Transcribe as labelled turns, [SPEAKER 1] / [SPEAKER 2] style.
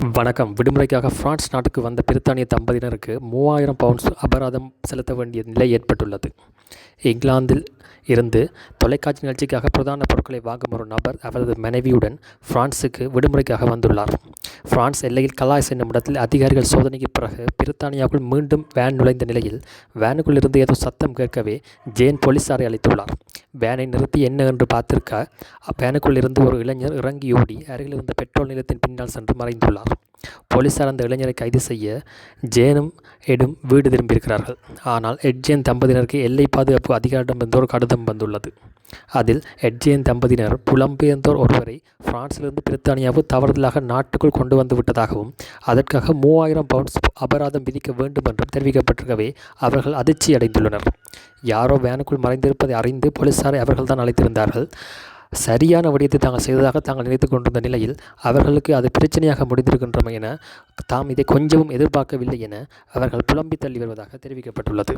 [SPEAKER 1] வணக்கம். விடுமுறைக்காக பிரான்ஸ் நாட்டுக்கு வந்த பிரித்தானிய தம்பதியினருக்கு மூவாயிரம் பவுண்ட்ஸ் அபராதம் செலுத்த வேண்டிய நிலை ஏற்பட்டுள்ளது. இங்கிலாந்தில் இருந்து தொலைக்காட்சி நிகழ்ச்சிக்காக பிரதான பொருட்களை வாங்கும் ஒரு நபர் அவரது மனைவியுடன் பிரான்சுக்கு விடுமுறைக்காக வந்துள்ளார். பிரான்ஸ் எல்லையில் கலாய்ஸ் என்னும் இடத்தில் அதிகாரிகள் சோதனைக்கு பிறகு பிரித்தானியாவுக்குள் மீண்டும் வேன் நுழைந்த நிலையில் வேனுக்குள் இருந்து ஏதோ சத்தம் கேட்கவே ஜேன் போலீசாரை அழைத்துள்ளார். வேனை நிறுத்தி என்ன என்று பார்த்திருக்க அப்பேனுக்குள் இருந்து ஒரு இளைஞர் இறங்கி ஓடி அருகில் இருந்த பெட்ரோல் நிலையத்தின் பின்னால் சென்று மறைந்துள்ளார். போலீசார் அந்த இளைஞரை கைது செய்ய ஜேனும் எடும் வீடு திரும்பியிருக்கிறார்கள். ஆனால் எட்ஜேன் தம்பதியினருக்கு எல்லை பாதுகாப்பு அதிகாரிடமிருந்து ஒரு கடிதம் வந்துள்ளது. அதில் எட்ஜேன் தம்பதியினர் புலம்பெயர்ந்தோர் ஒருவரை பிரான்சிலிருந்து பிரித்தானியாவுக்கு தவறுதலாக நாட்டுக்குள் கொண்டு வந்து விட்டதாகவும் அதற்காக மூவாயிரம் பவுண்ட்ஸ் அபராதம் விதிக்க வேண்டும் என்றும் தெரிவிக்கப்பட்டிருக்கவே அவர்கள் அதிர்ச்சி அடைந்துள்ளனர் யாரோ வேனுக்குள் மறைந்திருப்பதை அறிந்து போலீசாரை அவர்கள்தான் அழைத்திருந்தார்கள். சரியான விடயத்தை தாங்கள் செய்ததாக தாங்கள் நினைத்து கொண்டிருந்த நிலையில் அவர்களுக்கு அது பிரச்சனையாக முடிந்திருக்கின்றமை என தாம் இதை கொஞ்சமும் எதிர்பார்க்கவில்லை என அவர்கள் புலம்பி தள்ளி வருவதாக தெரிவிக்கப்பட்டுள்ளது.